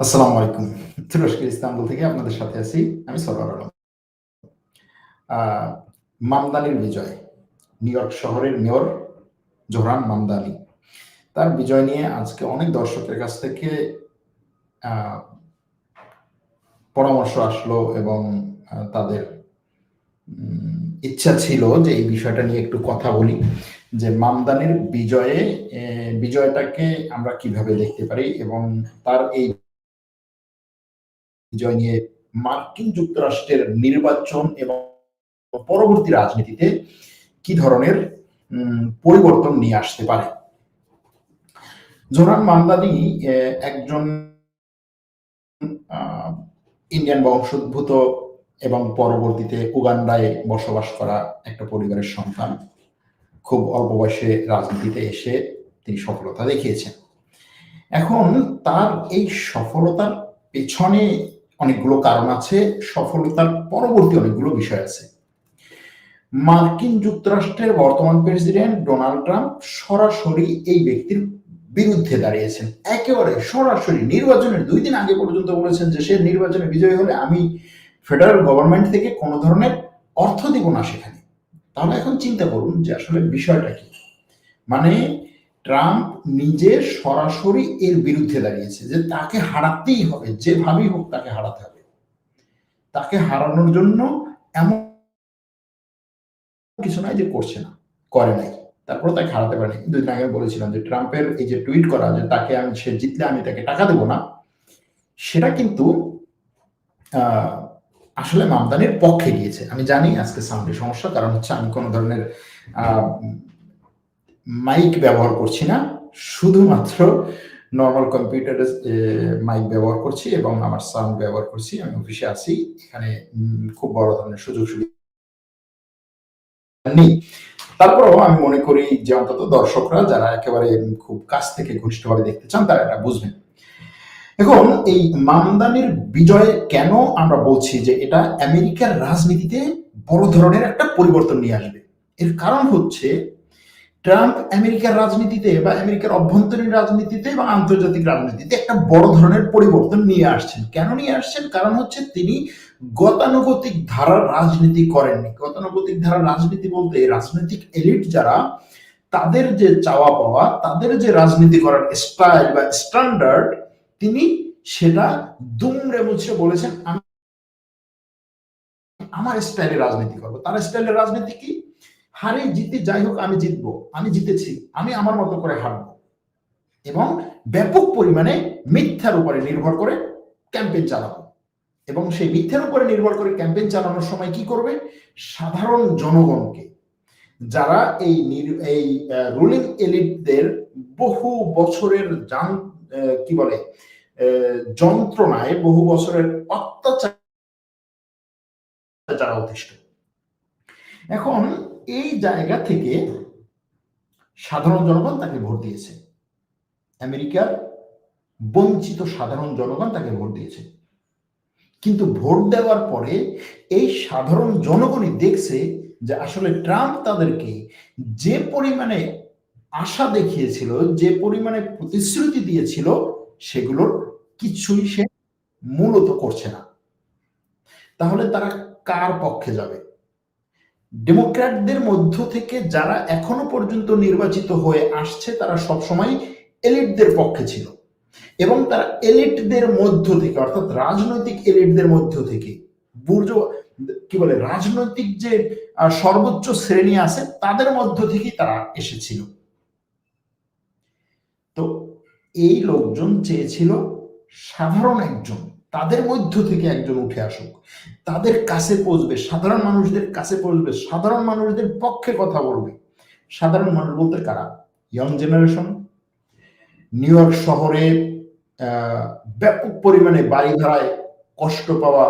আসসালামু আলাইকুম। তুরস্কের ইস্তাম্বুল থেকে আপনাদের সাথে আছি আমি আলম। মামদানির বিজয়, নিউ ইয়র্ক শহরের মেয়র জোহরান মামদানি। তার বিজয় নিয়ে আজকে অনেক দর্শকের কাছ থেকে পরামর্শ আসলো এবং তাদের ইচ্ছা ছিল যে এই বিষয়টা নিয়ে একটু কথা বলি, যে মামদানির বিজয়ে বিজয়টাকে আমরা কীভাবে দেখতে পারি এবং তার এই বিজয় নিয়ে মার্কিন যুক্তরাষ্ট্রের নির্বাচন এবং পরবর্তী রাজনীতিতে কি ধরনের পরিবর্তন নিয়ে আসতে পারে? জোরান মামদানি একজন ইন্ডিয়ান বংশোদ্ভূত এবং পরবর্তীতে উগান্ডায় বসবাস করা একটা পরিবারের সন্তান। খুব অল্প বয়সে রাজনীতিতে এসে তিনি সফলতা দেখিয়েছেন। এখন তার এই সফলতার পেছনে অনেকগুলো কারণ আছে, সফলতার পরবর্তী অনেকগুলো বিষয় আছে। মার্কিন যুক্তরাষ্ট্রের বর্তমান প্রেসিডেন্ট ডোনাল্ড ট্রাম্প সরাসরি এই ব্যক্তির বিরুদ্ধে দাঁড়িয়েছেন। একেবারে সরাসরি নির্বাচনের দুই দিন আগে পর্যন্ত বলেছেন যে সে নির্বাচনে বিজয়ী হলে আমি ফেডারেল গভর্নমেন্ট থেকে কোনো ধরনের অর্থ দিব না সেখানে। তাহলে এখন চিন্তা করুন যে আসলে বিষয়টা কি? মানে ট্রাম্প নিজে সরাসরি এর বিরুদ্ধে দাঁড়িয়েছে যে তাকে হারাতেই হবে, যেভাবেই হোক তাকে হারাতে হবে। তাকে হারানোর জন্য এমন কিছু নাই যে করছে না, করে নাই। তারপরে তাকে হারাতে পারেনি। দুই দিন আগে বলেছিলাম যে ট্রাম্পের এই যে টুইট করা যে তাকে আমি সে জিতলে আমি তাকে টাকা দেবো না, সেটা কিন্তু আসলে মামদানির পক্ষে গিয়েছে। আমি জানি আজকে সাউন্ডে সমস্যা, কারণ হচ্ছে আমি কোনো ধরনের মাইক ব্যবহার করছি না, শুধুমাত্র নর্মাল কম্পিউটারের মাইক ব্যবহার করছি এবং আমার সাউন্ড ব্যবহার করছি। আমি অফিসে আছি, এখানে খুব বড় ধরনের সুযোগ সুবিধা নেই। তারপরেও আমি মনে করি যে অন্তত দর্শকরা যারা একেবারে খুব কাছ থেকে ঘনিষ্ঠভাবে দেখতে চান, তারা এটা বুঝবেন। এখন এই মামদানির বিজয় কেন আমরা বলছি যে এটা আমেরিকার রাজনীতিতে বড় ধরনের একটা পরিবর্তন নিয়ে আসবে? এর কারণ হচ্ছে ট্রাম্প আমেরিকার রাজনীতিতে বা আমেরিকার অভ্যন্তরীণ রাজনীতিতে বা আন্তর্জাতিক রাজনীতিতে একটা বড় ধরনের পরিবর্তন নিয়ে আসছেন। কেন নিয়ে আসছেন? কারণ হচ্ছে তিনি গতানুগতিক ধারার রাজনীতি করেননি। গতানুগতিক ধারার রাজনীতি বলতে রাজনৈতিক এলিট যারা, তাদের যে চাওয়া পাওয়া, তাদের যে রাজনীতি করার স্টাইল বা স্ট্যান্ডার্ড, তিনি সেটা দুমড়ে মুছে বলেছেন, আমি আমার স্টাইলে রাজনীতি করব। তার স্টাইলের রাজনীতি কি? হারে জিতে, যাই হোক, আমি জিতবো। আমি জিতেছি, আমি আমার মতো করে হারবো। এবং ব্যাপক পরিমাণে মিথ্যার উপরে নির্ভর করে ক্যাম্পেইন চালাবো। এবং সেই মিথ্যার উপরে নির্ভর করে ক্যাম্পেইন চালানোর সময় কি করবে? সাধারণ জনগণকে। যারা এই এই রুলিং এলিটদের বহু বছরের যান কি বলে যন্ত্রণায় বহু বছরের অত্যাচার যারা অতিষ্ঠ। এখন এই জায়গা থেকে সাধারণ জনগণ তাকে ভোট দিয়েছে। আমেরিকার বঞ্চিত সাধারণ জনগণ তাকে ভোট দিয়েছে। কিন্তু ভোট দেওয়ার পরে এই সাধারণ জনগণই দেখছে যে আসলে ট্রাম্প তাদেরকে যে পরিমাণে আশা দেখিয়েছিল, যে পরিমাণে প্রতিশ্রুতি দিয়েছিল, সেগুলোর কিছুই সে মূলত করছে না। তাহলে তারা কার পক্ষে যাবে? ডেমোক্র্যাটদের মধ্য থেকে যারা এখনও পর্যন্ত নির্বাচিত হয়ে আসছে, তারা সবসময় এলিটদের পক্ষে ছিল। এবং তারা এলিটদের মধ্য থেকে, অর্থাৎ রাজনৈতিক এলিটদের মধ্য থেকে, বুর্জ, কি বলে, রাজনৈতিক যে সর্বোচ্চ শ্রেণি আছে, তাদের মধ্য থেকেই তারা এসেছিল। তো এই লোকজন চেয়েছিল সাধারণ একজন তাদের মধ্য থেকে একজন উঠে আসুক। তাদের কাছে পৌঁছবে। সাধারণ মানুষদের কাছে পৌঁছবে। সাধারণ মানুষদের পক্ষে কথা বলবে। সাধারণ মানুষ বলতে কারা? ইয়ং জেনারেশন নিউ ইয়র্ক শহরে ব্যাপক পরিমাণে বাড়ি ভাড়ায় কষ্ট পাওয়া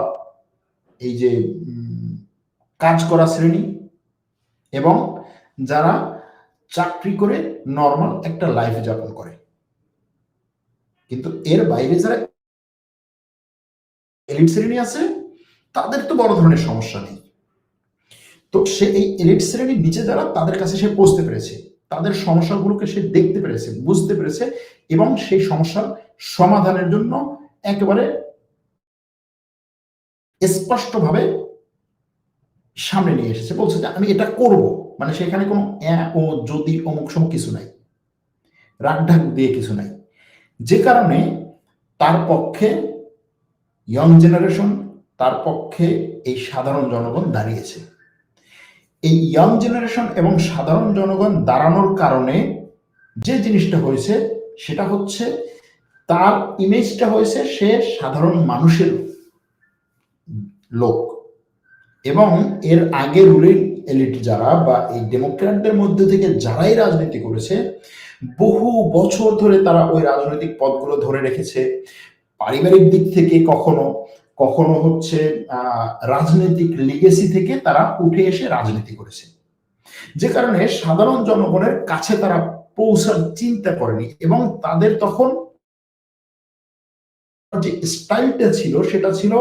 এই যে কাজ করা শ্রেণি এবং যারা চাকরি করে নর্মাল একটা লাইফ যাপন করে। কিন্তু এর বাইরে যারা এলিট শ্রেণি আছে, তাদের তো বড় ধরনের সমস্যা নেই। তো সে এই এলিট শ্রেণির নিচে যারা, তাদের কাছে সে পৌঁছতে পেরেছে। তাদের সমস্যাগুলোকে সে দেখতে পেরেছে, বুঝতে পেরেছে, এবং সেই সমস্যার সমাধানের জন্য একেবারে স্পষ্টভাবে সামনে নিয়ে এসেছে। বলছে যে, আমি এটা করব। মানে সেখানে কোনো ও, যদি, অমুক, সমুক কিছু নাই। রাগ ঢাক দিয়ে কিছু নাই। যে কারণে তার পক্ষে ইয়ং জেনারেশন তার পক্ষে এই সাধারণ জনগণ দাঁড়িয়েছে। এই ইয়াং জেনারেশন এবং সাধারণ জনগণ দাঁড়ানোর কারণে যে জিনিসটা হয়েছে, সেটা হচ্ছে তার ইমেজটা হয়েছে সে সাধারণ মানুষের লোক। এবং এর আগে রুলিং এলিট যারা বা এই ডেমোক্র্যাটদের মধ্যে থেকে যারাই রাজনীতি করেছে, বহু বছর ধরে তারা ওই রাজনৈতিক পদগুলো ধরে রেখেছে। পারিবারিক দিক থেকে কখনো কখনো হচ্ছে রাজনৈতিক লিগেসি থেকে তারা উঠে এসে রাজনীতি করেছে। যে কারণে সাধারণ জনগণের কাছে তারা পৌঁছার চিন্তা করেনি এবং তাদের তখন যে স্টাইলটা ছিল সেটা ছিল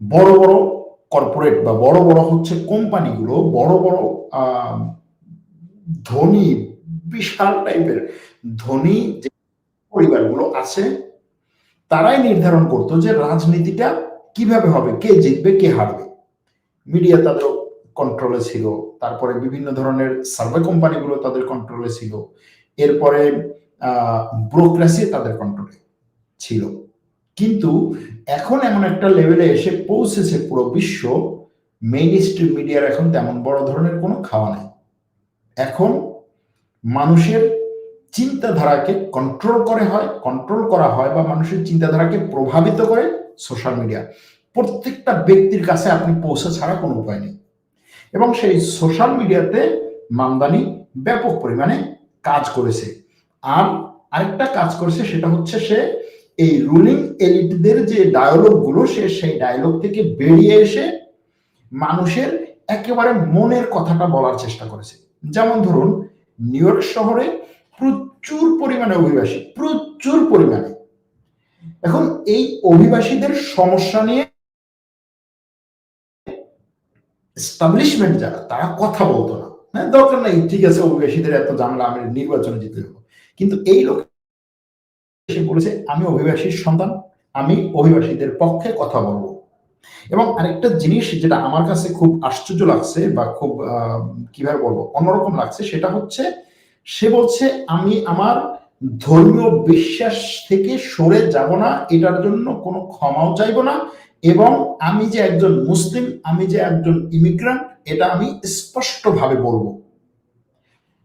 বড় বড় কর্পোরেট বা বড় বড় হচ্ছে কোম্পানিগুলো, বড় বড় ধনী, বিশাল টাইপের ধনী পরিবারগুলো আছে তারাই নির্ধারণ করতো যে রাজনীতিটা কীভাবে হবে, কে জিতবে, কে হারবে। মিডিয়া তাদের কন্ট্রোলে ছিল, তারপরে বিভিন্ন ধরনের সার্ভে কোম্পানিগুলো তাদের কন্ট্রোলে ছিল, এরপরে ব্রোক্রাসি তাদের কন্ট্রোলে ছিল। কিন্তু এখন এমন একটা লেভেলে এসে পৌঁছেছে পুরো বিশ্ব মেইন স্ট্রিম মিডিয়ার এখন তেমন বড় ধরনের কোনো খাওয়া নেই। এখন মানুষের চিন্তাধারাকে কন্ট্রোল করে হয় কন্ট্রোল করা হয় বা মানুষের চিন্তাধারাকে প্রভাবিত করে সোশ্যাল মিডিয়া প্রত্যেকটা ব্যক্তির কাছে আপনি পৌঁছে ছাড়া কোনো উপায় নেই। এবং সেই সোশ্যাল মিডিয়াতে মামদানি ব্যাপক পরিমাণে কাজ করেছে। আর আরেকটা কাজ করেছে, সেটা হচ্ছে সে এই রুলিং এলিটদের যে ডায়লগগুলো, সে সেই ডায়লগ থেকে বেরিয়ে এসে মানুষের একেবারে মনের কথাটা বলার চেষ্টা করেছে। যেমন ধরুন, নিউ ইয়র্ক শহরে প্রচুর পরিমাণে অভিবাসী, প্রচুর পরিমাণে। এখন এই অভিবাসীদের সমস্যা নিয়ে এস্টাবলিশমেন্ট যারা, তারা কথা বলতো না। হ্যাঁ দরকার নাই, ঠিক আছে, অভিবাসীদের এত জানলা আমি নির্বাচনে জিতে দেবো কিন্তু এই লোক সে বলেছে, আমি অভিবাসীর সন্তান, আমি অভিবাসীদের পক্ষে কথা বলব। এবং আরেকটা জিনিস যেটা আমার কাছে খুব আশ্চর্য লাগছে বা খুব কীভাবে বলব, অন্যরকম লাগছে, সেটা হচ্ছে সে বলছে, আমি আমার ধর্মীয় বিশ্বাস থেকে সরে যাব না, এটার জন্য কোনো ক্ষমাও চাইব না এবং আমি যে একজন মুসলিম, আমি যে একজন ইমিগ্রান্ট এটা আমি স্পষ্টভাবে বলব।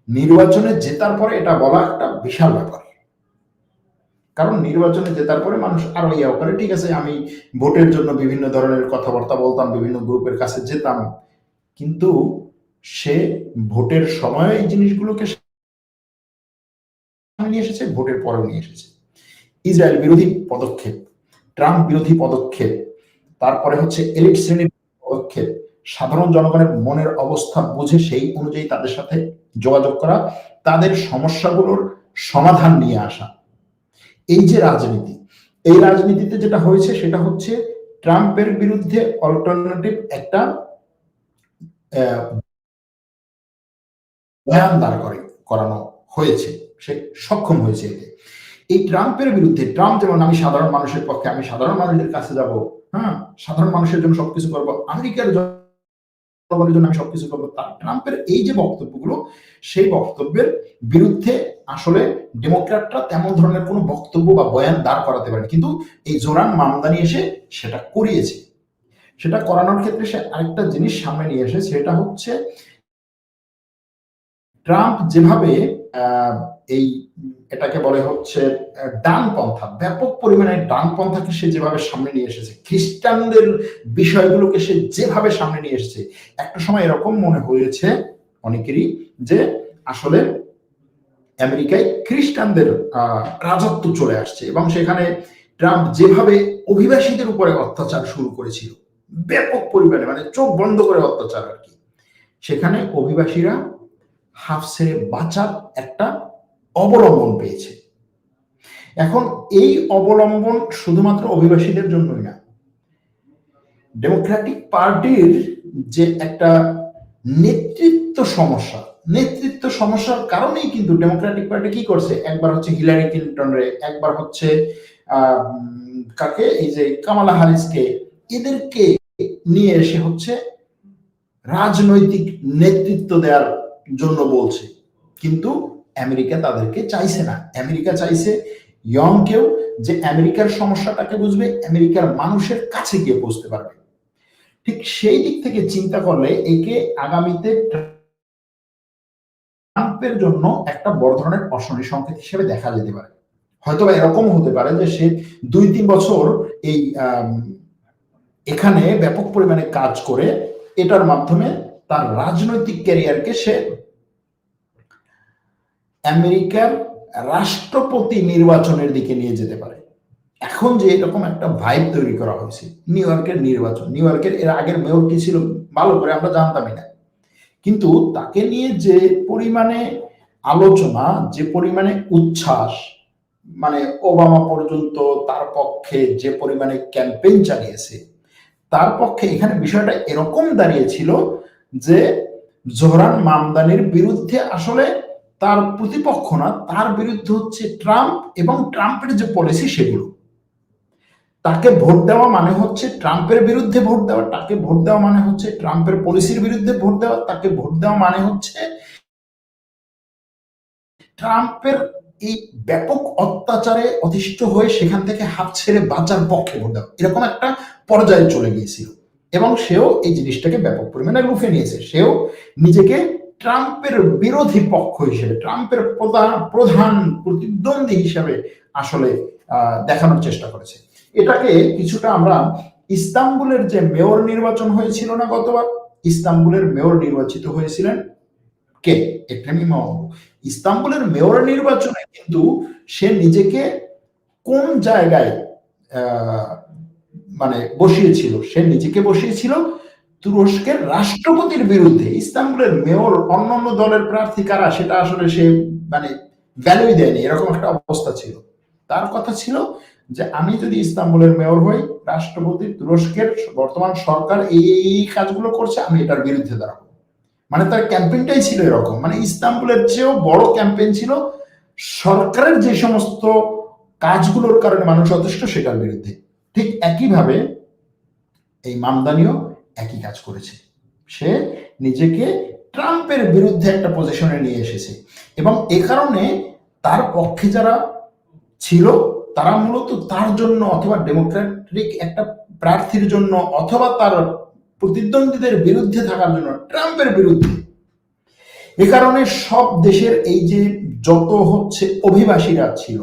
নির্বাচনে জেতার পরে এটা বলা একটা বিশাল ব্যাপার। কারণ নির্বাচনে জেতার পরে মানুষ আরও ইয়া করে, ঠিক আছে, আমি ভোটের জন্য বিভিন্ন ধরনের কথাবার্তা বলতাম, বিভিন্ন গ্রুপের কাছে যেতাম। কিন্তু সে ভোটের সময় এই জিনিসগুলোকে নিয়ে এসেছে, ভোটের পরেও নিয়ে এসেছে। ইসরায়েল বিরোধী পদক্ষেপ, ট্রাম্প বিরোধী পদক্ষেপ, তারপরে হচ্ছে এলিট শ্রেণির পদক্ষেপ, সাধারণ জনগণের মনের অবস্থা বুঝে সেই অনুযায়ী তাদের সাথে যোগাযোগ করা, তাদের সমস্যাগুলোর সমাধান নিয়ে আসা। এই যে রাজনীতি, এই রাজনীতিতে যেটা হয়েছে সেটা হচ্ছে ট্রাম্পের বিরুদ্ধে অল্টারনেটিভ একটা বয়ান দাঁড় করে করানো হয়েছে। সে সক্ষম হয়েছে এতে। এই ট্রাম্পের বিরুদ্ধে, ট্রাম্প যেমন, আমি সাধারণ মানুষের পক্ষে, আমি সাধারণ মানুষের কাছে যাব হ্যাঁ? সাধারণ মানুষের জন্য সবকিছু করব, আমেরিকার জনগণের জন্য আমি সবকিছু করব ট্রাম্পের এই যে বক্তব্যগুলো, সেই বক্তব্যের বিরুদ্ধে আসলে ডেমোক্র্যাটরা তেমন ধরনের কোনো বক্তব্য বা বয়ান দাঁড় করাতে পারে কিন্তু এই জোরান মামদানি এসে সেটা করিয়েছে। সেটা করানোর ক্ষেত্রে সে আরেকটা জিনিস সামনে নিয়ে এসে সেটা হচ্ছে ট্রাম্প যেভাবে এই এটাকে বলে হচ্ছে ডান পন্থা, ব্যাপক পরিমাণে ডান পন্থাকে সে যেভাবে সামনে নিয়ে এসেছে, খ্রিস্টানদের বিষয়গুলোকে সে যেভাবে সামনে নিয়ে এসেছে, একটা সময় এরকম মনে হয়েছে অনেকেরই যে আসলে আমেরিকায় খ্রিস্টানদের রাজত্ব চলে আসছে এবং সেখানে ট্রাম্প যেভাবে অভিবাসীদের উপরে অত্যাচার শুরু করেছিল, ব্যাপক পরিমাণে মানে চোখ বন্ধ করে অত্যাচার আর কি, সেখানে অভিবাসীরা হাফ ছেড়ে বাঁচার একটা অবলম্বন পেয়েছে। এখন এই অবলম্বন শুধুমাত্র অভিবাসীদের জন্যই না ডেমোক্রেটিক পার্টির যে একটা নেতৃত্ব সমস্যা, নেতৃত্ব সমস্যার কারণেই কিন্তু ডেমোক্রেটিক পার্টি কি করছে? একবার হচ্ছে হিলারি ক্লিন্টন রে, একবার হচ্ছে কাকে? এই যে কামালা হারিসকে এদেরকে নিয়ে এসে হচ্ছে রাজনৈতিক নেতৃত্ব দেওয়ার জন্য বলছে। কিন্তু আমেরিকা তাদেরকে চাইছে না। আমেরিকা চাইছে ইয়ং কেউ যে আমেরিকার সমস্যাটাকে বুঝবে, আমেরিকার মানুষের কাছে গিয়ে পৌঁছতে পারবে। ঠিক সেই দিক থেকে চিন্তা করলে একে আগামীতে ট্রাম্পের জন্য একটা বড় ধরনের অশনি সংকেত হিসেবে দেখা যেতে পারে। হয়তো বা এরকম হতে পারে যে সে দুই তিন বছর এই এখানে ব্যাপক পরিমাণে কাজ করে, এটার মাধ্যমে তার রাজনৈতিক ক্যারিয়ারকে সে আমেরিকার রাষ্ট্রপতি নির্বাচনের দিকে নিয়ে যেতে পারে। এখন যে এরকম একটা ভাইব তৈরি করা হয়েছে নিউ ইয়র্কের নির্বাচন। নিউ ইয়র্কের এর আগের মেয়র কি ছিল? ভালো করে আমরা জানতামই না। কিন্তু তাকে নিয়ে যে পরিমাণে আলোচনা, যে পরিমাণে উচ্ছ্বাস মানে ওবামা পর্যন্ত তার পক্ষে যে পরিমাণে ক্যাম্পেইন চালিয়েছে, তার পক্ষে এখানে বিষয়টা এরকম দাঁড়িয়েছিল যে জোহরান মামদানির বিরুদ্ধে আসলে তার প্রতিপক্ষ না, তার বিরুদ্ধে হচ্ছে ট্রাম্প এবং ট্রাম্পের যে পলিসি সেগুলো। তাকে ভোট দেওয়া মানে হচ্ছে ট্রাম্পের বিরুদ্ধে ভোট দেওয়া, তাকে ভোট দেওয়া মানে হচ্ছে ট্রাম্পের পলিসির বিরুদ্ধে ভোট দেওয়া, তাকে ভোট দেওয়া মানে হচ্ছে ট্রাম্পের এই ব্যাপক অত্যাচারে অতিষ্ঠ হয়ে সেখান থেকে হাত ছেড়ে বাঁচার পক্ষে ভোট দেওয়া। এরকম একটা পর্যায়ে চলে গিয়েছিল। এবং সেও এই জিনিসটাকে ব্যাপক পরিমাণে লুফে নিয়েছে। সেও নিজেকে ট্রাম্পের বিরোধী পক্ষ হিসেবে ট্রাম্পের প্রধান প্রধান প্রতিদ্বন্দ্বী হিসেবে আসলে দেখানোর চেষ্টা করেছে। এটাকে কিছুটা আমরা ইস্তাম্বুলের যে মেয়র নির্বাচন হয়েছিল না গতবার ইস্তাম্বুলের মেয়র নির্বাচিত হয়েছিলেন কে? এক্রেম ইমামoglu ইস্তাম্বুলের মেয়র নির্বাচনে কিন্তু সে নিজেকে কোন জায়গায় আহ, মানে বসিয়েছিল, সে নিজেকে বসিয়েছিল। তুরস্কের রাষ্ট্রপতির বিরুদ্ধে ইস্তাম্বুলের মেয়র, অন্যান্য দলের প্রার্থী কারা, সেটা আসলে সে মানে ভ্যালুই দেয়নি, এরকম একটা অবস্থা ছিল। তার কথা ছিল যে, আমি যদি ইস্তাম্বুলের মেয়র হই, রাষ্ট্রপতি তুরস্কের বর্তমান সরকার এই এই কাজগুলো করছে, আমি এটার বিরুদ্ধে দাঁড়াবো। মানে তার ক্যাম্পেইনটাই ছিল এরকম। মানে ইস্তাম্বুলের চেয়েও বড় ক্যাম্পেইন ছিল সরকারের যে সমস্ত কাজগুলোর কারণে মানুষ অতিষ্ঠ, সেটার বিরুদ্ধে। ঠিক একইভাবে এই মামদানিও একই কাজ করেছে। সে নিজেকে ট্রাম্পের বিরুদ্ধে একটা পজিশনে নিয়ে এসেছে। এবং এ কারণে তার পক্ষে যারা ছিল, তারা মূলত তার জন্য অথবা ডেমোক্রেটিক একটা প্রার্থীর জন্য অথবা তার প্রতিদ্বন্দ্বীদের বিরুদ্ধে থাকার জন্য ট্রাম্পের বিরুদ্ধে। এ কারণে সব দেশের এই যে যত হচ্ছে অভিবাসীরা ছিল,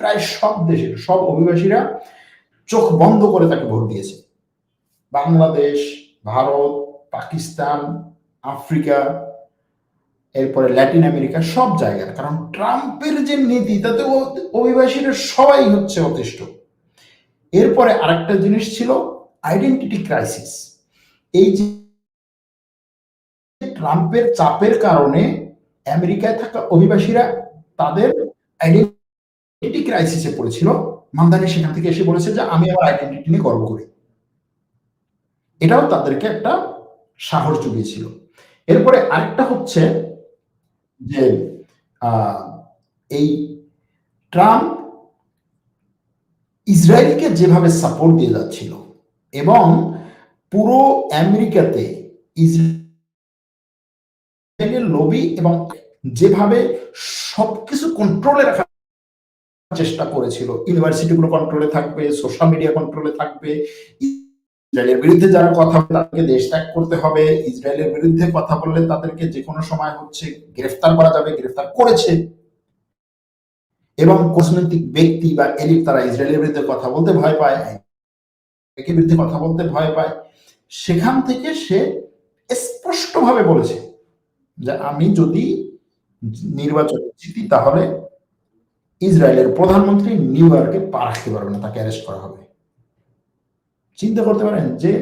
প্রায় সব দেশের, সব অভিবাসীরা চোখ বন্ধ করে তাকে ভোট দিয়েছে। বাংলাদেশ, ভারত, পাকিস্তান, আফ্রিকা, এরপরে ল্যাটিন আমেরিকা সব জায়গার কারণ ট্রাম্পের যে নীতি, তাতে অভিবাসীরা সবাই হচ্ছে অতিষ্ঠ। এরপরে আরেকটা জিনিস ছিল আইডেন্টিটি ক্রাইসিস। এই যে ট্রাম্পের চাপের কারণে আমেরিকায় থাকা অভিবাসীরা তাদের আইডেন্টিটি ক্রাইসিসে পড়েছিল। মামদানি সেখান থেকে এসে বলেছে যে, আমি আমার আইডেন্টিটি নিয়ে গর্ব করি। এটাও তাদেরকে একটা সাহস জুগিয়েছিল। এরপরে আরেকটা হচ্ছে যে এই ট্রাম্প ইসরায়েলকে যেভাবে সাপোর্ট দিয়ে যাচ্ছিল এবং পুরো আমেরিকাতে ইসরায়েলের লবি এবং যেভাবে সবকিছু কন্ট্রোলে রাখার চেষ্টা করেছিল। ইউনিভার্সিটিগুলো কন্ট্রোলে থাকবে সোশ্যাল মিডিয়া কন্ট্রোলে থাকবে। ইসরায়েলের বিরুদ্ধে যারা কথা বলে তাদেরকে দেশ ত্যাগ করতে হবে। ইসরায়েলের বিরুদ্ধে কথা বললে তাদেরকে যে কোনো সময় হচ্ছে গ্রেফতার করা যাবে, গ্রেফতার করেছে। এবং কূটনৈতিক ব্যক্তি বা এলিট তারা ইসরায়েলের বিরুদ্ধে কথা বলতে ভয় পায় একের বিরুদ্ধে কথা বলতে ভয় পায়। সেখান থেকে সে স্পষ্টভাবে বলেছে যে আমি যদি নির্বাচন জিতি, তাহলে ইসরায়েলের প্রধানমন্ত্রী নিউ ইয়র্কে পা রাখতে পারবে না, তাকে অ্যারেস্ট করা হবে। চিন্তা করতে পারেন যে,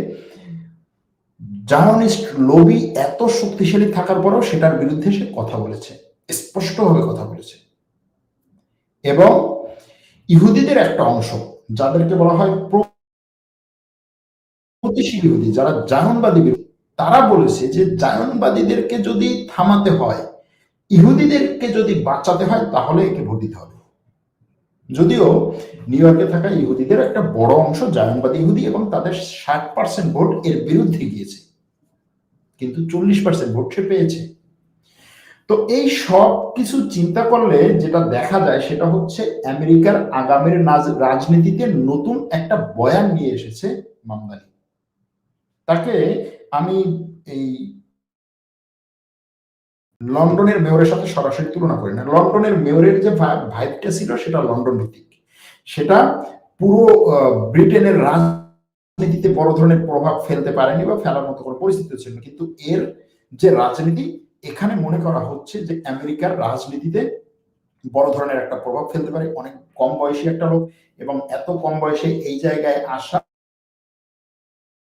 জার্নালিস্ট লবি এত শক্তিশালী থাকার পরেও সেটার বিরুদ্ধে সে কথা বলেছে, স্পষ্টভাবে কথা বলেছে। এবং ইহুদিদের একটা অংশ, যাদেরকে বলা হয় প্রগতিশীল ইহুদি, যারা জায়নবাদী তারা বলেছে যে জায়নবাদীদেরকে যদি থামাতে হয়, ইহুদিদেরকে যদি বাঁচাতে হয়, তাহলে একে ভোট দিতে হবে। যদিও নিউ ইয়র্কে থাকা ইহুদিদের একটা বড় অংশ জায়নবাদী ইহুদি এবং তাদের ষাট পার্সেন্ট ভোট এর বিরুদ্ধে গিয়েছে। কিন্তু চল্লিশ পার্সেন্ট ভোট সে পেয়েছে। তো এই সব কিছু চিন্তা করলে যেটা দেখা যায় সেটা হচ্ছে আমেরিকার আগামীর রাজনীতিতে নতুন একটা বয়ান নিয়ে এসেছে মামদানি। তাকে আমি এই লন্ডনের মেয়রের সাথে সরাসরি তুলনা করি না। লন্ডনের মেয়রের যে ভাইবটা ছিল সেটা লন্ডন ভিত্তিক। সেটা পুরো ব্রিটেনের রাজনীতিতে বড় ধরনের প্রভাব ফেলতে পারেনি বা ফেলার মতো কোনো পরিস্থিতি ছিল কিন্তু এর যে রাজনীতি, এখানে মনে করা হচ্ছে যে আমেরিকার রাজনীতিতে বড় ধরনের একটা প্রভাব ফেলতে পারে। অনেক কম বয়সী একটা লোক এবং এত কম বয়সে এই জায়গায় আসা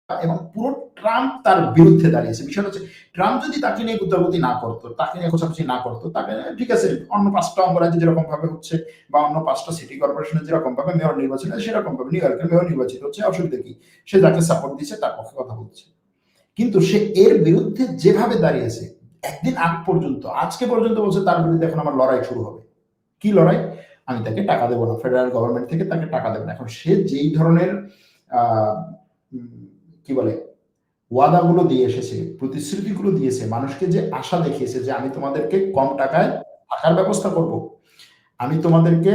এবং পুরো ট্রাম্প তার বিরুদ্ধে দাঁড়িয়েছে। বিষয়টা হচ্ছে ট্রাম্প যদি তাকে নিয়ে গুতাগুতি না করতো, তাকে নিয়ে খোঁচাখুচি না করতো, তাকে ঠিক আছে, অন্য পাঁচটা অঙ্গরাজ্যে যেরকম ভাবে হচ্ছে বা অন্য পাঁচটা সিটি কর্পোরেশনে যেরকম ভাবে মেয়র নির্বাচন সেরকম ভাবে নিউ ইয়র্কের মেয়র নির্বাচিত হচ্ছে। অসুবিধা কি? সে যাকে সাপোর্ট দিচ্ছে তার পক্ষে কথা বলছে। কিন্তু সে এর বিরুদ্ধে যেভাবে দাঁড়িয়েছে একদিন আগ পর্যন্ত, আজকে পর্যন্ত বলছে, তার বিরুদ্ধে এখন আমার লড়াই শুরু হবে। কি লড়াই? আমি তাকে টাকা দেবো না ফেডারেল গভর্নমেন্ট থেকে তাকে টাকা দেবো না। এখন সে যেই ধরনের কি বলে ওয়াদাগুলো দিয়ে এসেছে, প্রতিশ্রুতিগুলো দিয়েছে মানুষকে যে আশা দেখিয়েছে যে আমি তোমাদেরকে কম টাকায় থাকার ব্যবস্থা করব। আমি তোমাদেরকে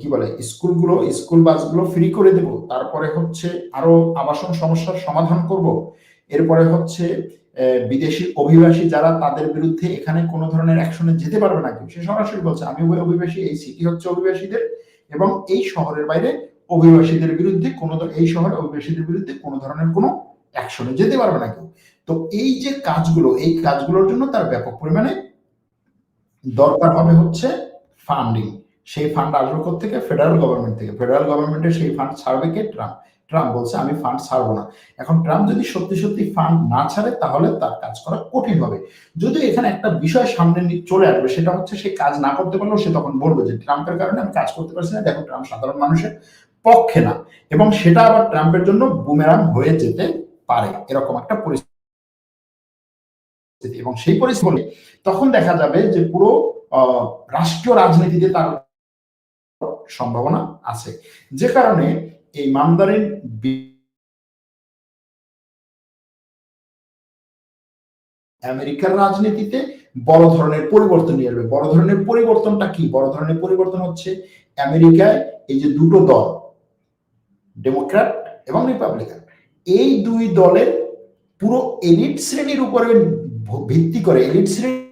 কি বলে, স্কুলগুলো, স্কুল বাসগুলো ফ্রি করে দেব। তারপরে হচ্ছে আরও আবাসন সমস্যার সমাধান করব। এরপরে হচ্ছে বিদেশি অভিবাসী যারা তাদের বিরুদ্ধে এখানে কোনো ধরনের অ্যাকশনে যেতে পারবে না সে সরাসরি বলছে, আমি অভিবাসী, এই সিটি হচ্ছে অভিবাসীদের এবং এই শহরের বাইরে অভিবাসীদের বিরুদ্ধে কোনো এই শহরে অভিবাসীদের বিরুদ্ধে কোনো ধরনের কোনো অ্যাকশনে যেতে পারবে না কেউ। তো এই যে কাজগুলো, এই কাজগুলোর জন্য তার ব্যাপক পরিমাণে দরকার হবে হচ্ছে ফান্ডিং সেই ফান্ড আসবে থেকে ফেডারেল গভর্নমেন্ট থেকে। ফেডারেল গভর্নমেন্টের সেই ফান্ড ছাড়বে কে? ট্রাম্প ট্রাম্প বলছে, আমি ফান্ড ছাড়বো না। এখন ট্রাম্প যদি সত্যি সত্যি ফান্ড না ছাড়ে, তাহলে তার কাজ করা কঠিন হবে। যদি এখানে একটা বিষয় সামনে চলে আসবে, সেটা হচ্ছে সে কাজ না করতে পারলেও সে তখন বলবে যে ট্রাম্পের কারণে আমি কাজ করতে পারছি না। দেখো ট্রাম্প সাধারণ মানুষের পক্ষে না। এবং সেটা আবার ট্রাম্পের জন্য বুমেরাম হয়ে যেতে পারে, এরকম একটা পরিস্থিতি। এবং সেই পরিস্থিতি তখন দেখা যাবে যে পুরো রাষ্ট্রীয় রাজনীতিতে তার সম্ভাবনা আছে। যে কারণে এই মান্দারিন আমেরিকার রাজনীতিতে বড় ধরনের পরিবর্তন নিয়ে আসবে। বড় ধরনের পরিবর্তনটা কি? বড় ধরনের পরিবর্তন হচ্ছে আমেরিকায় এই যে দুটো দল ডেমোক্র্যাট এবং রিপাবলিকান এই দুই দলের পুরো এলিট শ্রেণির উপরে ভিত্তি করে এলিট শ্রেণির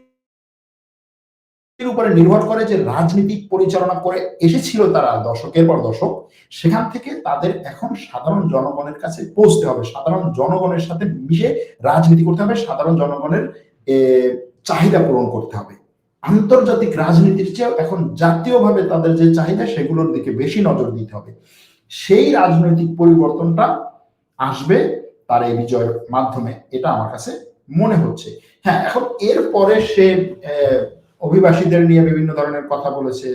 উপরে নির্ভর করে যে রাজনীতি পরিচালনা করে এসেছিল তারা দশকের পর দশক, সেখান থেকে তাদের এখন সাধারণ জনগণের কাছে পৌঁছতে হবে। সাধারণ জনগণের সাথে মিশে রাজনীতি করতে হবে, সাধারণ জনগণের চাহিদা পূরণ করতে হবে। আন্তর্জাতিক রাজনীতির চেয়েও এখন জাতীয়ভাবে তাদের যে চাহিদা, সেগুলোর দিকে বেশি নজর দিতে হবে। সেই রাজনৈতিক পরিবর্তনটা আসবে তার এই বিজয়ের মাধ্যমে। এটা আমার কাছে মনে হচ্ছে। হ্যাঁ এখন এরপরে সে অভিবাসীদের নিয়ে বিভিন্ন ধরনের কথা বলেছে,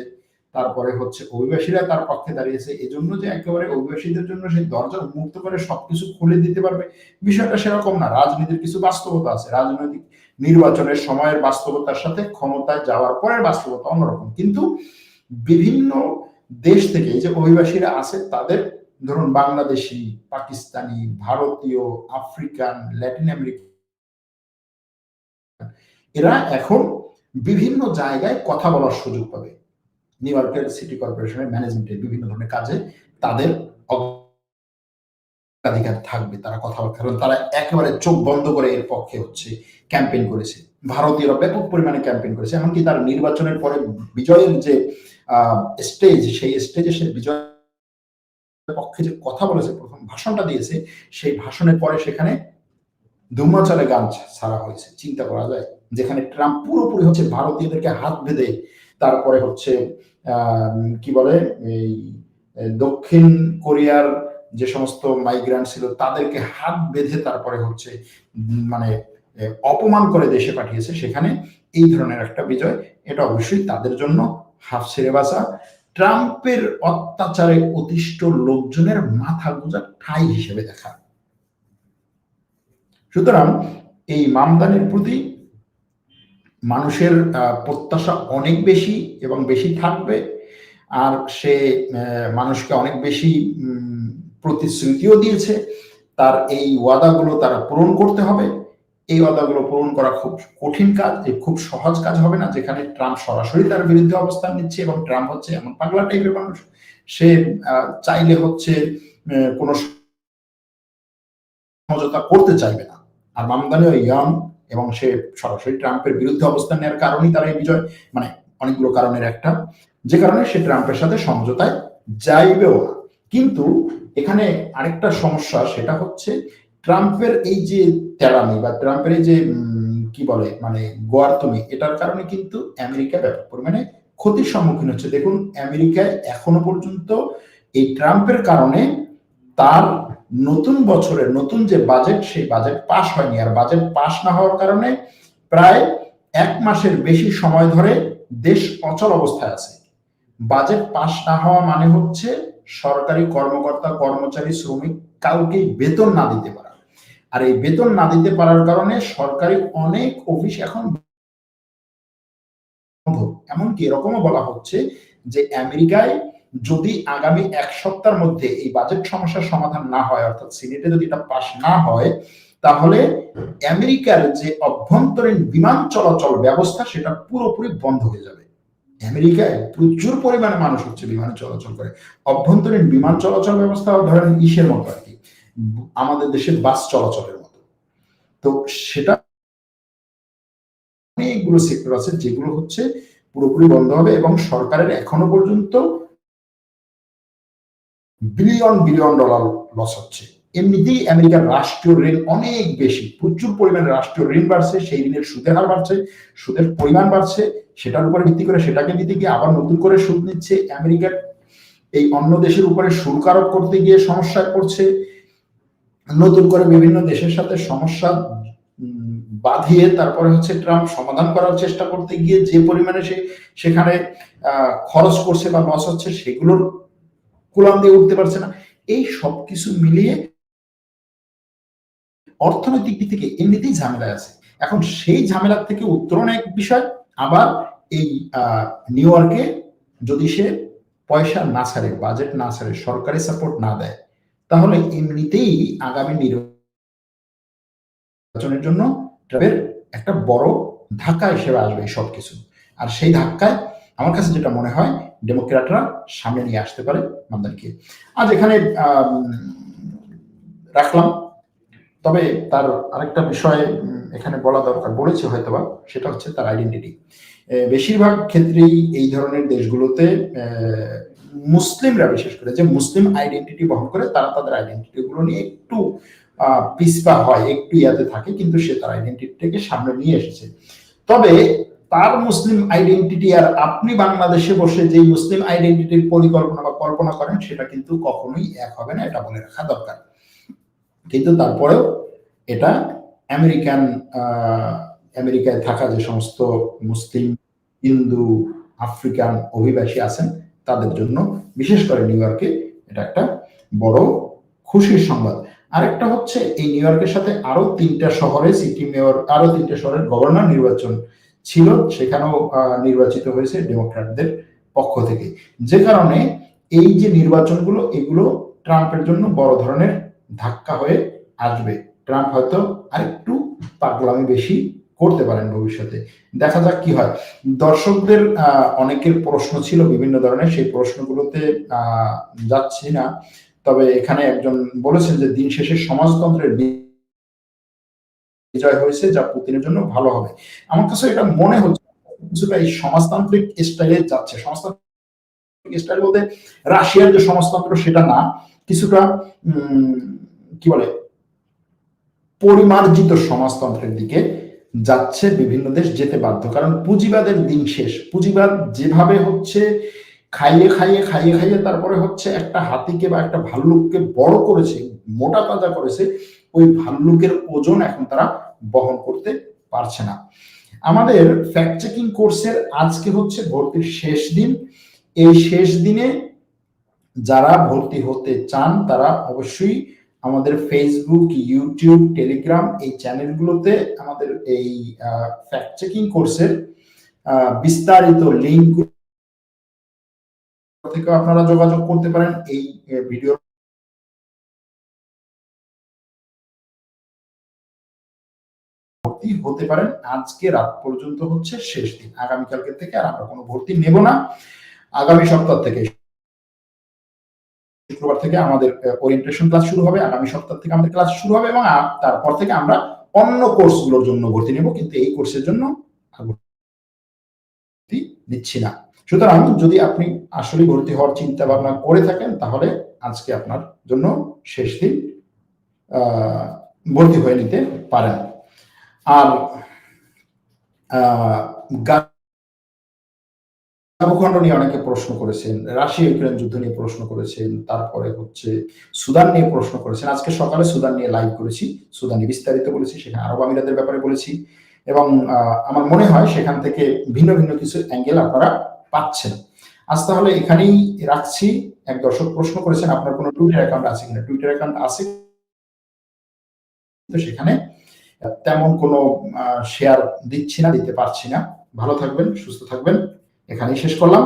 তারপরে হচ্ছে অভিবাসীরা তার পক্ষে দাঁড়িয়েছে। এজন্য যে একেবারে অভিবাসীদের জন্য সেই দরজা উন্মুক্ত করে সবকিছু খুলে দিতে পারবে, বিষয়টা সেরকম না। রাজনীতির কিছু বাস্তবতা আছে। রাজনৈতিক নির্বাচনের সময়ের বাস্তবতার সাথে ক্ষমতায় যাওয়ার পরের বাস্তবতা অন্যরকম। কিন্তু বিভিন্ন দেশ থেকে যে অভিবাসীরা আছে, তাদের ধরুন বাংলাদেশি, পাকিস্তানি, ভারতীয়, আফ্রিকান, ল্যাটিন আমেরিকা এরা এখন বিভিন্ন জায়গায় কথা বলার সুযোগ পাবে। নিউ ইয়র্কের সিটি কর্পোরেশনের ম্যানেজমেন্টের বিভিন্ন ধরনের কাজে তাদের অগ্রাধিকার থাকবে, তারা কথা কারণ তারা একেবারে চোখ বন্ধ করে এর পক্ষে হচ্ছে ক্যাম্পেইন করেছে। ভারতীয়রা ব্যাপক পরিমাণে ক্যাম্পেইন করেছে, এমনকি তার নির্বাচনের পরে বিজয়ের যে স্টেজ, সেই স্টেজে সে বিজয় পক্ষে যে কথা বলেছে, প্রথম ভাষণটা দিয়েছে, সেই ভাষণের পরে সেখানে ধুমাচালে গান ছাড়া হয়েছে, চিন্তা করা যায়। যেখানে ট্রাম্প পুরোপুরি হচ্ছে ভারতীয়দেরকে হাত বেঁধে, তারপরে হচ্ছে কি বলে, এই দক্ষিণ কোরিয়ার যে সমস্ত মাইগ্রান্ট ছিল, তাদেরকে হাত বেঁধে তারপরে হচ্ছে মানে অপমান করে দেশে পাঠিয়েছে, সেখানে এই ধরনের একটা বিজয়, এটা অবশ্যই তাদের জন্য হাফ ছেড়ে বাঁচা। ট্রাম্পের অত্যাচারে অতিষ্ঠ লোকজনের মাথা গোজা ঠাই হিসেবে দেখা। সুতরাং এই মামদানির প্রতি মানুষের প্রত্যাশা অনেক বেশি এবং বেশি থাকবে। আর সে মানুষকে অনেক বেশি প্রতিশ্রুতিও দিয়েছে। তার এই ওয়াদাগুলো তারা পূরণ করতে হবে। এই ওয়াদাগুলো পূরণ করা খুব কঠিন কাজ খুব সহজ কাজ হবে না, যেখানে ট্রাম্প সরাসরি তার বিরুদ্ধে অবস্থান নিচ্ছে এবং ট্রাম্প হচ্ছে এমন পাগলা টাইপের মানুষ। সে চাইলে হচ্ছে কোনো সমঝোতা করতে চাইবে না। আর মামদানিও ইয়াং এবং সে সরাসরি ট্রাম্পের বিরুদ্ধে অবস্থান নেওয়ার কারণেই তার এই বিজয় মানে অনেকগুলো কারণের একটা। যে কারণে সে ট্রাম্পের সাথে সমঝোতায় যাইবেও না। কিন্তু এখানে আরেকটা সমস্যা, সেটা হচ্ছে ট্রাম্পের এই যে তেড়ামি বা ট্রাম্পের এই যে কি বলে মানে গোয়ার্তমি, এটার কারণে কিন্তু আমেরিকা ব্যাপক পরিমাণে ক্ষতির সম্মুখীন হচ্ছে। দেখুন, আমেরিকায় এখনও পর্যন্ত এই ট্রাম্পের কারণে তার নতুন বছরের, নতুন যে বাজেট, সেই বাজেট পাশ হয়নি। আর বাজেট পাশ না হওয়ার কারণে প্রায় এক মাসের বেশি সময় ধরে দেশ অচল অবস্থায় আছে। বাজেট পাশ না হওয়া মানে হচ্ছে সরকারি কর্মকর্তা, কর্মচারী, শ্রমিক কাউকে বেতন না দিতে পারা। আর এই বেতন না দিতে পারার কারণে সরকারি অনেক অফিস এখন এমনকি এরকমও বলা হচ্ছে যে আমেরিকায় যদি আগামী এক সপ্তাহের মধ্যে এই বাজেট সমস্যার সমাধান না হয়, অর্থাৎ সিনেটে যদি এটা পাশ না হয়, তাহলে আমেরিকার যে অভ্যন্তরীণ বিমান চলাচল ব্যবস্থা সেটা পুরোপুরি বন্ধ হয়ে যাবে। আমেরিকায় প্রচুর পরিমাণে মানুষ হচ্ছে বিমান চলাচল করে। অভ্যন্তরীণ বিমান চলাচল ব্যবস্থা ধরেন ইসের মতো আর কি। আমাদের দেশের বাস চলাচলের মতো। তো সেটা অনেকগুলো সেক্টর আছে যেগুলো হচ্ছে পুরোপুরি বন্ধ হবে এবং সরকারের এখনও পর্যন্ত বিলিয়ন বিলিয়ন ডলার লস হচ্ছে। এমনিতেই আমেরিকার রাষ্ট্রীয় ঋণ অনেক বেশি। প্রচুর পরিমাণে রাষ্ট্রীয় ঋণ বাড়ছে, সেই ঋণের সুদের হার বাড়ছে, সুদের পরিমাণ বাড়ছে। সেটার উপরে ভিত্তি করে সেটাকে দিতে গিয়ে আবার নতুন করে সুদ নিচ্ছে। আমেরিকার এই অন্য দেশের উপরে শুল্ক আরোপ করতে গিয়ে সমস্যায় পড়ছে। নতুন করে বিভিন্ন দেশের সাথে সমস্যা বাঁধিয়ে তারপরে হচ্ছে ট্রাম্প সমাধান করার চেষ্টা করতে গিয়ে যে পরিমাণে সে সেখানে খরচ করছে বা লস হচ্ছে সেগুলোর কুলাম দিয়ে উঠতে পারছে না। এই সব কিছু মিলিয়ে অর্থনৈতিক দিক থেকে এমনিতেই ঝামেলা আছে। এখন সেই ঝামেলা থেকে উত্তরণ এক বিষয়, আবার এই নিউ ইয়র্কে যদি সে পয়সা না ছাড়ে বাজেট না ছাড়ে, সরকারি সাপোর্ট না দেয় তাহলে এমনিতেই আগামী নির্বাচনের জন্য ট্রাম্পের একটা বড় ধাক্কা হিসেবে আসবে সব কিছু আর সেই ধাক্কায় আমার কাছে যেটা মনে হয়, ডেমোক্র্যাটরা সামনে নিয়ে আসতে পারে আমাদেরকে আজ এখানে রাখলাম। তবে তার আরেকটা বিষয় এখানে বলা দরকার, বলেছে হয়তোবা, সেটা হচ্ছে তার আইডেন্টিটি বেশিরভাগ ক্ষেত্রেই এই ধরনের দেশগুলোতে মুসলিমরা, বিশেষ করে যে মুসলিম আইডেন্টিটি বহন করে, তারা তাদের আইডেন্টিটি গুলো নিয়ে একটু পিসপা হয়, একটু ইয়াতে থাকে, কিন্তু সে তার আইডেন্টিটিকে সামনে নিয়ে এসেছে। তবে তার মুসলিম আইডেন্টিটি আর আপনি বাংলাদেশে বসে যে মুসলিম আইডেন্টিটির পরিকল্পনা বা কল্পনা করেন, সেটা কিন্তু কখনোই এক হবে না, এটা বলে রাখা দরকার। কিন্তু তারপরেও এটা আমেরিকান আমেরিকায় থাকা যে সমস্ত মুসলিম, হিন্দু, আফ্রিকান অভিবাসী আছেন, তাদের জন্য, বিশেষ করে নিউ ইয়র্কে, এটা একটা বড় খুশির সংবাদ। আরেকটা হচ্ছে, এই নিউ ইয়র্কের সাথে আরও তিনটা শহরে সিটি মেয়র, আরও তিনটা শহরের গভর্নর নির্বাচন ছিল, সেখানেও নির্বাচিত হয়েছে ডেমোক্র্যাটদের পক্ষ থেকে। যে কারণে এই যে নির্বাচনগুলো, এগুলো ট্রাম্পের জন্য বড় ধরনের ধাক্কা হয়ে আসবে। ট্রাম্প হয়তো আরেকটু পাগলামি বেশি করতে পারেন ভবিষ্যতে। দেখা যাক কি হয়। দর্শকদের অনেকের প্রশ্ন ছিল বিভিন্ন ধরনের। সেই প্রশ্নগুলোতে যাচ্ছি না। তবে এখানে একজন বলেছেন যে, দিন শেষে সমাজতন্ত্রের বিজয় হয়েছে যা পুতিনের জন্য ভালো হবে। আমার কাছে এটা মনে হচ্ছে কিছুটা এই সমাজতান্ত্রিক স্টাইলে যাচ্ছে। সমাজতান্ত্রিক স্টাইল বলতে রাশিয়ার যে সমাজতন্ত্র সেটা না। কিছুটা কি বলে? পরিমার্জিত সমাজতন্ত্রের দিকে যাচ্ছে বিভিন্ন দেশ যেতে বাধ্য। কারণ পুঁজিবাদের দিন শেষ। পুঁজিবাদ যেভাবে হচ্ছে, খাইয়ে খাইয়ে খাইয়ে খাইয়ে তারপরে হচ্ছে একটা হাতিকে বা একটা ভাল্লুককে বড় করেছে, মোটা তাজা করেছে, ওই ভাল্লুকের ওজন এখন তারা বহন করতে পারছে না। আমাদের ফ্যাক্ট চেকিং কোর্সের আজকে হচ্ছে ভর্তির শেষ দিন। এই শেষ দিনে যারা ভর্তি হতে চান, তারা অবশ্যই আমাদের ফেসবুক ইউটিউব টেলিগ্রাম এই চ্যানেলগুলোতে আমাদের এই ফ্যাক্ট চেকিং কোর্সের বিস্তারিত লিঙ্ক থেকে আপনারা যোগাযোগ করতে পারেন। এই ভিডিও ভর্তি হতে পারেন। আজকে রাত পর্যন্ত হচ্ছে শেষ দিন। আগামীকালকে থেকে আর আমরা কোনো ভর্তি নেব না। আগামী সপ্তাহ থেকে শুক্রবার থেকে আমাদের ওরিয়েন্টেশন ক্লাস শুরু হবে, আগামী সপ্তাহ থেকে আমাদের ক্লাস শুরু হবে এবং তারপর থেকে আমরা অন্য কোর্সগুলোর জন্য ভর্তি নেব, কিন্তু এই কোর্সের জন্য ভর্তি নিচ্ছি না। সুতরাং যদি আপনি আসলে ভর্তি হওয়ার চিন্তা ভাবনা করে থাকেন, তাহলে আজকে আপনার জন্য শেষ দিন ভর্তি হয়ে নিতে পারেন। আর ভূখণ্ড নিয়ে অনেকে প্রশ্ন করেছেন, রাশিয়া ইউক্রেন যুদ্ধ নিয়ে প্রশ্ন করেছেন, তারপরে হচ্ছে সুদান নিয়ে প্রশ্ন করেছেন। আজকে সকালে সুদান নিয়ে লাইভ করেছি সুদানে বিস্তারিত বলেছি, সেখানে আরব আমিরাদের ব্যাপারে বলেছি এবং আমার মনে হয় সেখান থেকে ভিন্ন ভিন্ন কিছু অ্যাঙ্গেল আপনারা পাচ্ছেন। আজ তাহলে এখানেই রাখছি। এক দর্শক প্রশ্ন করেছেন, আপনার কোনো টুইটার অ্যাকাউন্ট আছে কিনা? টুইটার অ্যাকাউন্ট আছে? তো সেখানে তেমন কোনো শেয়ার দিচ্ছি না, দিতে পারছি না। ভালো থাকবেন, সুস্থ থাকবেন। এখানেই শেষ করলাম।